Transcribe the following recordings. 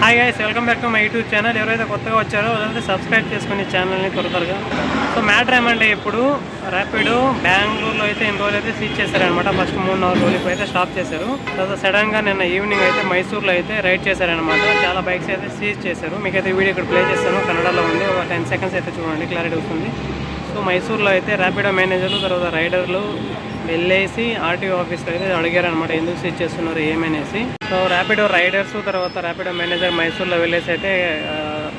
Hi guys welcome back to my YouTube channel ఎవరైతే కొత్తగా వచ్చారో వాళ్ళైతే సబ్స్క్రైబ్ చేసుకుని ఛానల్ని త్వర త్వరగా సో మ్యాటర్ ఏమంటే ఇప్పుడు ర్యాపిడ్ బెంగళూరులో అయితే ఇన్ని రోజులు అయితే సీజ్ చేశారనమాట ఫస్ట్ మూడు నాలుగు రోజులు అయితే స్టాప్ చేశారు. తర్వాత సడన్గా నిన్న ఈవినింగ్ అయితే మైసూర్లో అయితే రైడ్ చేశారనమాట చాలా బైక్స్ అయితే సీజ్ చేశారు. మీకైతే వీడియో ఇక్కడ ప్లే చేస్తాను. కన్నడలో ఉంది. ఒక టెన్ సెకండ్స్ అయితే చూడండి క్లారిటీ వస్తుంది. సో మైసూర్లో అయితే ర్యాపిడో మేనేజర్లు తర్వాత రైడర్లు వెళ్ళేసి ఆర్టీఓ ఆఫీస్కి అయితే అడిగారు అనమాట ఎందుకు స్విచ్ చేస్తున్నారు ఏమనేసి. సో ర్యాపిడో రైడర్స్ తర్వాత ర్యాపిడో మేనేజర్ మైసూర్లో వెళ్ళేసి అయితే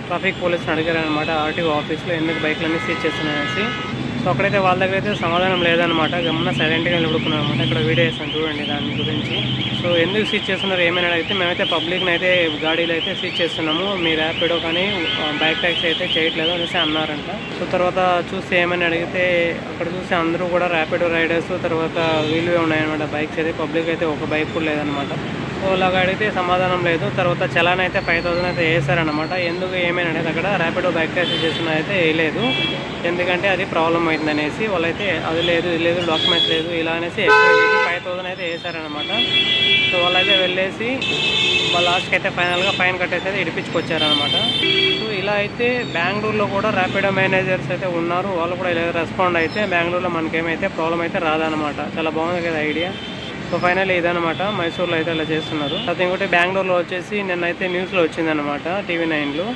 ట్రాఫిక్ పోలీసుని అడిగారు అనమాట ఆర్టీఓ ఆఫీస్లో ఎందుకు బైక్లన్నీ స్విచ్ చేస్తున్నాయనేసి సో అక్కడైతే వాళ్ళ దగ్గర అయితే సమాధానం లేదనమాట గమ్మున సైలెంట్గా నిలబడుకున్నారు అనమాట ఇక్కడ వీడియో వేసాను చూడండి దాని గురించి. సో ఎందుకు సీజ్ చేస్తున్నారు ఏమైనా అడిగితే మేమైతే పబ్లిక్ని అయితే గాడీలు అయితే సీజ్ చేస్తున్నాము. మీ ర్యాపిడో కానీ బైక్ ట్యాక్సీ అయితే చేయట్లేదు అనేసి అన్నారంట. సో తర్వాత చూస్తే ఏమని అడిగితే అక్కడ చూసి అందరూ కూడా ర్యాపిడో రైడర్స్ తర్వాత వీలువే ఉన్నాయన్నమాట. బైక్స్ అయితే పబ్లిక్ అయితే ఒక బైక్ కూడా లేదనమాట సో అలాగ అడిగితే సమాధానం లేదు. తర్వాత చలాన్ అయితే ఫైవ్ థౌసండ్ అయితే వేసారనమాట ఎందుకు ఏమైనా అనేది అక్కడ ర్యాపిడో బ్యాక్ ట్యాక్సీ చేసిన అయితే వేయలేదు. ఎందుకంటే అది ప్రాబ్లం అయింది అనేసి వాళ్ళైతే అది లేదు ఇది లేదు డాక్యుమెంట్స్ లేదు ఇలా అనేసి ఫైవ్ థౌసండ్ అయితే వేసారనమాట సో వాళ్ళైతే వెళ్ళేసి వాళ్ళ లాస్ట్కి అయితే ఫైనల్గా ఫైన్ కట్టేసి అయితే ఇడిపించుకొచ్చారనమాట సో ఇలా అయితే బెంగళూరులో కూడా ర్యాపిడో మేనేజర్స్ అయితే ఉన్నారు. వాళ్ళు కూడా ఇలా రెస్పాండ్ అయితే బెంగళూరులో మనకేమైతే ప్రాబ్లం అయితే రాదనమాట చాలా బాగుంది కదా ఐడియా సో ఫైనల్ ఇదనమాట మైసూర్లో అయితే అలా చేస్తున్నారు. తర్వాత ఇంకోటి బెంగళూరులో వచ్చేసి నిన్నైతే న్యూస్లో వచ్చిందనమాట టీవీ నైన్లో.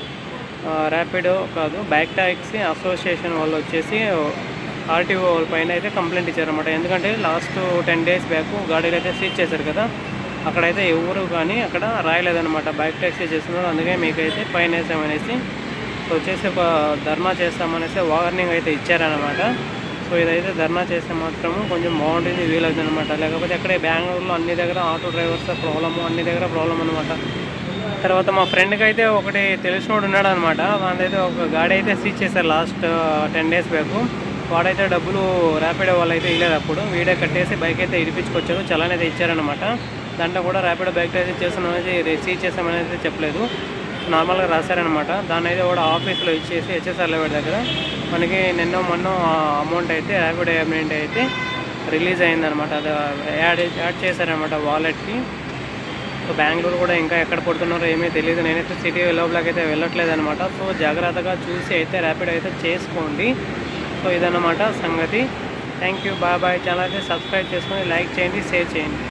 ర్యాపిడో కాదు బైక్ ట్యాక్సీ అసోసియేషన్ వాళ్ళు వచ్చేసి ఆర్టీఓ వాళ్ళ పైన అయితే కంప్లైంట్ ఇచ్చారనమాట ఎందుకంటే లాస్ట్ టెన్ డేస్ బ్యాక్ గాడీలు అయితే సీజ్ చేశారు కదా. అక్కడైతే ఎవరు కానీ అక్కడ రాయలేదనమాట బైక్ ట్యాక్సీ చేస్తున్నారు. అందుకే మీకైతే ఫైన్ వేసామనేసి సో వచ్చేసి ఒక ధర్నా చేస్తామనేసి వార్నింగ్ అయితే ఇచ్చారనమాట సో ఇదైతే ధర్నా చేస్తే మాత్రము కొంచెం బాగుంటుంది వీలవుతుంది అనమాట లేకపోతే అక్కడే బెంగళూరులో అన్ని దగ్గర ఆటో డ్రైవర్స్ ప్రాబ్లము అన్ని దగ్గర ప్రాబ్లం అనమాట తర్వాత మా ఫ్రెండ్కి అయితే ఒకటి తెలిసినోడు ఉన్నాడు అనమాట వాళ్ళైతే ఒక గాడి అయితే సీజ్ చేశారు లాస్ట్ టెన్ డేస్ బ్యాక్. వాడైతే డబ్బులు ర్యాపిడో వాళ్ళు అయితే ఇవ్వలేదు అప్పుడు. వీడే కట్టేసి బైక్ అయితే ఇడిపించుకొచ్చారు చలాన్ అయితే ఇచ్చారనమాట దాంట్లో కూడా ర్యాపిడో బైక్ అయితే చేస్తున్నామనేది సీజ్ చేస్తామనేది చెప్పలేదు. నార్మల్గా రాశారనమాట దాన్ని అయితే కూడా ఆఫీస్లో ఇచ్చేసి హెచ్ఎస్ఆర్ లెవెల్ దగ్గర. మనకి నిన్న మొన్న అమౌంట్ అయితే ర్యాపిడో అమౌంట్ అయితే రిలీజ్ అయిందనమాట అది యాడ్ యాడ్ చేశారనమాట వాలెట్కి. సో బెంగళూరు కూడా ఇంకా ఎక్కడ పడుతున్నారో ఏమీ తెలియదు నేనైతే సిటీ లోపలకి అయితే వెళ్ళట్లేదు అనమాట సో జాగ్రత్తగా చూసి అయితే ర్యాపిడ్ అయితే చేసుకోండి. సో ఇదన్నమాట సంగతి. Thank you bye bye. Channel అయితే సబ్స్క్రైబ్ చేసుకొని లైక్ చేయండి షేర్ చేయండి.